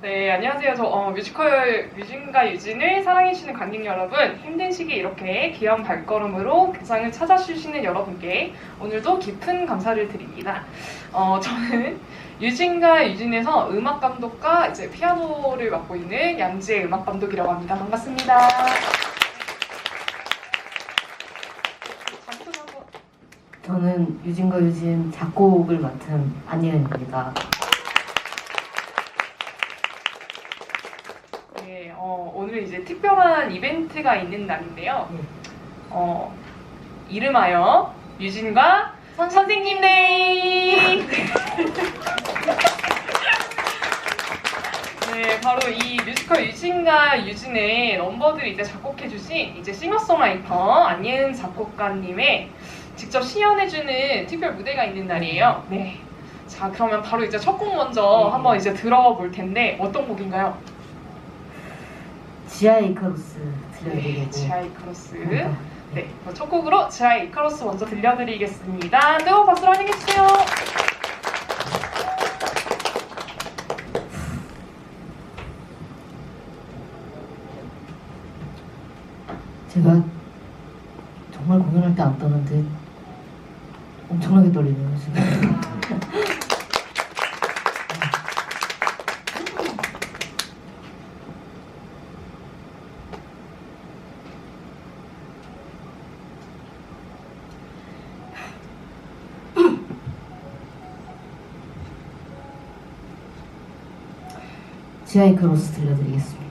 네, 안녕하세요. 저 어, 뮤지컬 뮤진과 유진을 사랑해주시는 관객 여러분, 힘든 시기에 이렇게 귀여운 발걸음으로 극장을 찾아주시는 여러분께 오늘도 깊은 감사를 드립니다. 어, 저는 유진과 유진에서 음악 감독과 이제 피아노를 맡고 있는 양지의 음악 감독이라고 합니다. 반갑습니다. 저는 유진과 유진 작곡을 맡은 안예은입니다. 네, 어, 오늘 이제 특별한 이벤트가 있는 날인데요. 네. 어, 이름하여 유진과 선생님 데이! 네, 바로 이 뮤지컬 유진과 유진의 넘버들을 이제 작곡해주신 이제 싱어송라이터 안예은 작곡가님의 직접 시연해주는 특별 무대가 있는 날이에요. 네. 자, 그러면 바로 이제 첫 곡 먼저 네. 한번 이제 들어볼 텐데 어떤 곡인가요? 지하 이카루스 네, 들려드리고 지하 이카로스. 합니다. 네, 그럼 첫 곡으로 지하 이카로스 먼저 들려드리겠습니다. 뜨거운 박수로 환영해 주세요. 제가 정말 공연할 때 안 떠는데 엄청나게 떨리네요 지금. 지하 이카루스 들려드리겠습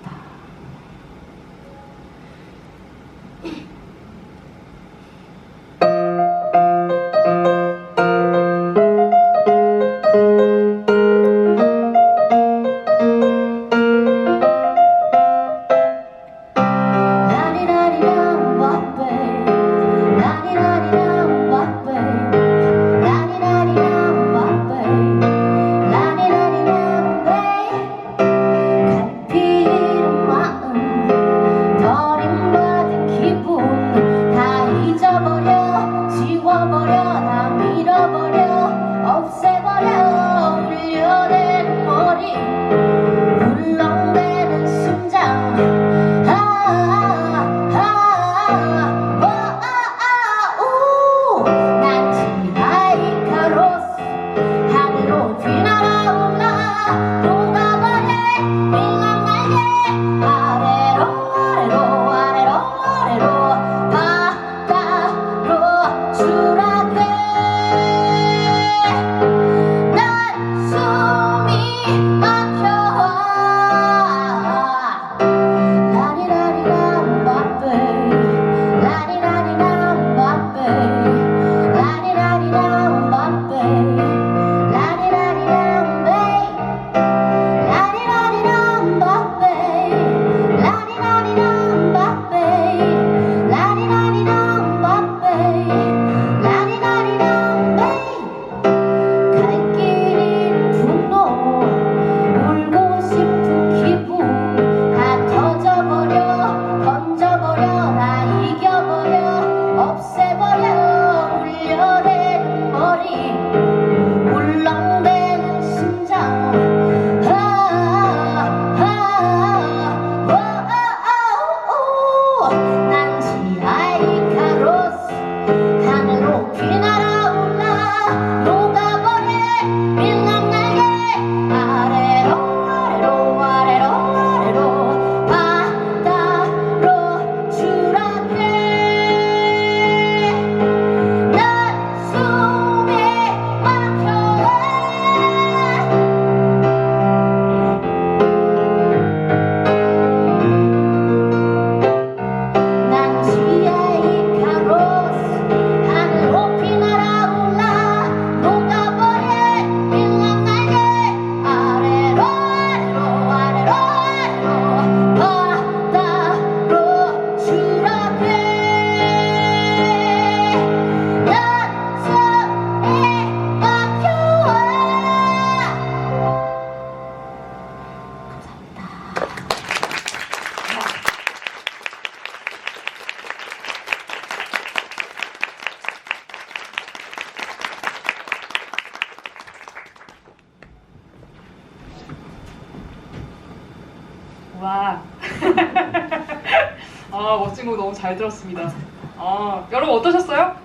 와. 아, 멋진 곡 너무 잘 들었습니다. 아, 여러분 어떠셨어요?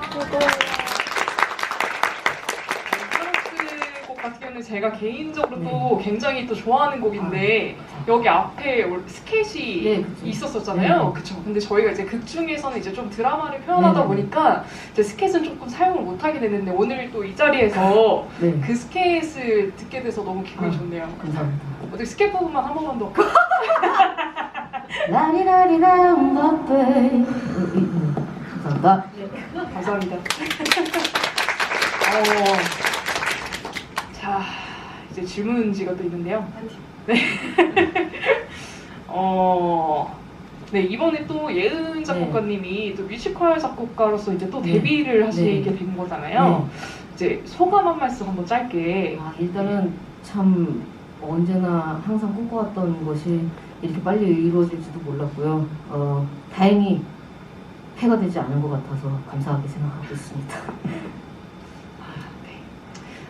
카로스 곡 같은 경우는 제가 개인적으로 또 굉장히 또 좋아하는 곡인데 여기 앞에 올- 스케치 네, 그쵸. 있었었잖아요. 네. 그쵸. 근데 저희가 이제 극 중에서는 이제 좀 드라마를 표현하다 네. 보니까 이제 스케치는 조금 사용을 못하게 되는데 오늘 또 이 자리에서 네. 그 스케치를 듣게 돼서 너무 기분이 아, 좋네요. 감사합니다. 어떻게 스케치 부분만 한 번만 더. 라리라리랑 바베. 네, 감사합니다. 감사합니다. 어, 자, 이제 질문지가 또 있는데요. 네. 어, 네, 이번에 또 예은 작곡가님이 또 뮤지컬 작곡가로서 이제 또 네. 데뷔를 하시게 네. 된 거잖아요. 이제 소감 한 말씀 한번 짧게. 아, 일단은 참 언제나 항상 꿈꿔왔던 것이 이렇게 빨리 이루어질지도 몰랐고요. 어, 다행히 해가 되지 않은 것 같아서 감사하게 생각하고 있습니다.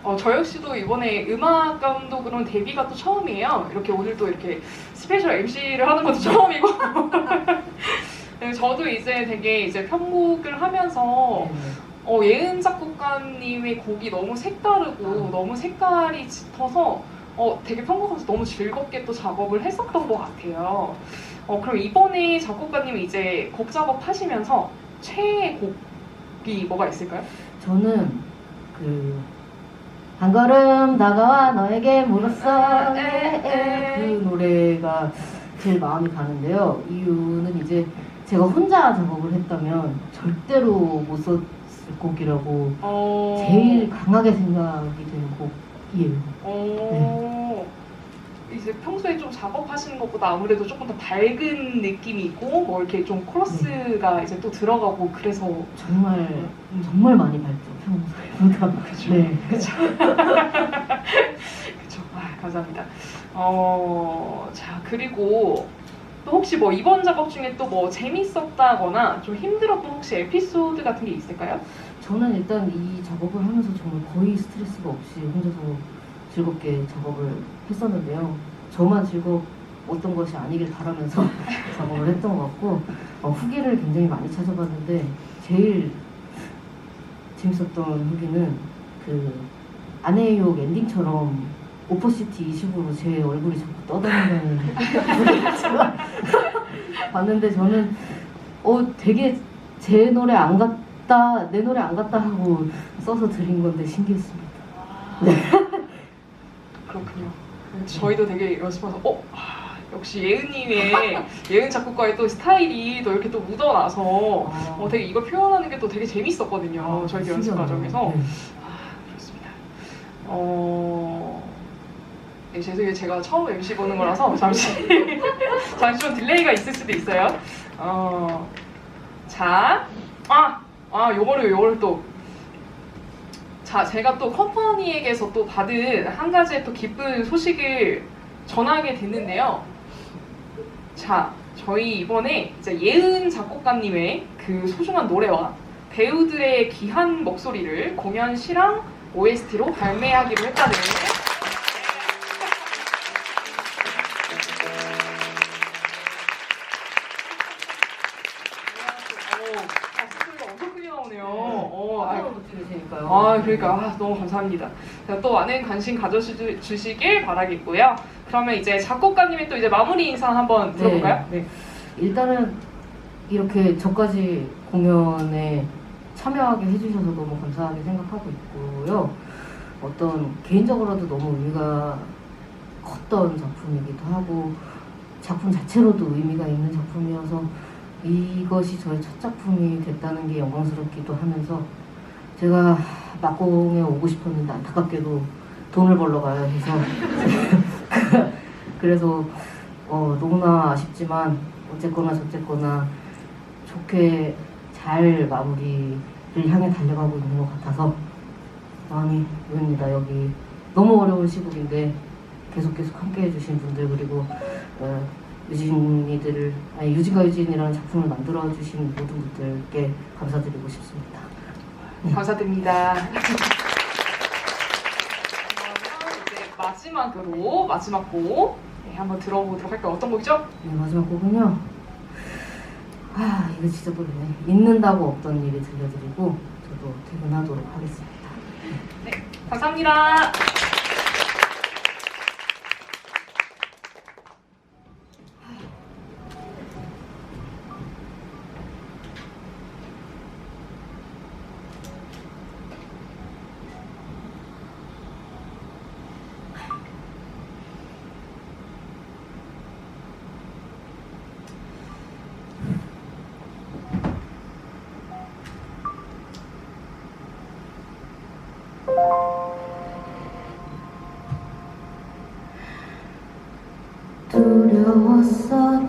어, 저 역시도 이번에 음악 감독으로는 데뷔가 또 처음이에요. 이렇게 오늘 또 이렇게 스페셜 MC를 하는 것도 처음이고. 네, 저도 이제 되게 이제 편곡을 하면서 어, 예은 작곡가님의 곡이 너무 색다르고 너무 색깔이 짙어서 어, 되게 편곡하면서 너무 즐겁게 또 작업을 했었던 것 같아요. 어, 그럼 이번에 작곡가님이 이제 곡 작업 하시면서 최애 곡이 뭐가 있을까요? 저는 그 한 걸음 다가와 너에게 물었어 에, 에, 그 노래가 제일 마음이 가는데요. 이유는 이제 제가 혼자 작업을 했다면 절대로 못 썼을 곡이라고 어... 제일 강하게 생각이 드는 곡 이에요. 어... 이제 평소에 좀 작업하시는 것보다 아무래도 조금 더 밝은 느낌이 있고 뭐 이렇게 좀 코러스가 이제 또 들어가고 그래서 정말 정말 많이 밝죠 평소보다. 그죠. 네. 그쵸. 그쵸. 아, 감사합니다. 어, 자, 그리고 또 혹시 뭐 이번 작업 중에 또 뭐 재밌었다거나 좀 힘들었던 혹시 에피소드 같은 게 있을까요? 저는 일단 이 작업을 하면서 정말 거의 스트레스가 없이 혼자서 즐겁게 작업을 했었는데요. 저만 즐거웠던 것이 아니길 바라면서 작업을 했던 것 같고 어, 후기를 굉장히 많이 찾아봤는데 제일 재밌었던 후기는 그 아내의 욕 엔딩처럼 오퍼시티 20으로 제 얼굴이 자꾸 떠다니는 봤는데 저는 어 되게 제 노래 안 같다 내 노래 안 같다 하고 써서 드린 건데 신기했습니다. 그렇군요. 저희도 되게 연습해서 어 아, 역시 예은님의 예은 작곡가의 또 스타일이 또 이렇게 또 묻어나서 어, 되게 이걸 표현하는 게 또 되게 재밌었거든요. 저희 연습. 과정에서. 네. 아, 그렇습니다. 어, 네, 죄송해요. 제가 처음 MC 보는 거라서 잠시 잠시 좀 딜레이가 있을 수도 있어요. 어, 자, 아, 아, 요거를 요거를 또. 자, 제가 또 컴퍼니에게서 또 받은 한 가지의 또 기쁜 소식을 전하게 됐는데요. 자, 저희 이번에 이제 예은 작곡가님의 그 소중한 노래와 배우들의 귀한 목소리를 공연 실황 OST로 발매하기로 했다는. 그러니까 아, 너무 감사합니다. 자, 또 많은 관심 가져주시길 바라겠고요. 그러면 이제 작곡가님의 또 이제 마무리 인사 한번 들어볼까요? 네, 네. 일단은 이렇게 저까지 공연에 참여하게 해주셔서 너무 감사하게 생각하고 있고요. 어떤 개인적으로도 너무 의미가 컸던 작품이기도 하고 작품 자체로도 의미가 있는 작품이어서 이것이 저의 첫 작품이 됐다는 게 영광스럽기도 하면서 제가 막공에 오고 싶었는데 안타깝게도 돈을 벌러 가야 해서 그래서 어, 너무나 아쉽지만 어쨌거나 저쨌거나 좋게 잘 마무리를 향해 달려가고 있는 것 같아서 마음이 놓입니다. 여기 너무 어려운 시국인데 계속 계속 함께 해주신 분들 그리고 어, 유진이들을 아니 유진과 유진이라는 작품을 만들어 주신 모든 분들께 감사드리고 싶습니다. 감사드립니다. 그러면 이제 마지막으로 마지막 곡 네, 한번 들어보도록 할까요? 어떤 곡이죠? 네, 마지막 곡은요. 아, 이거 진짜 모르네. 있는다고 없던 일이 들려드리고 저도 퇴근하도록 하겠습니다. 네, 감사합니다. 두려웠어.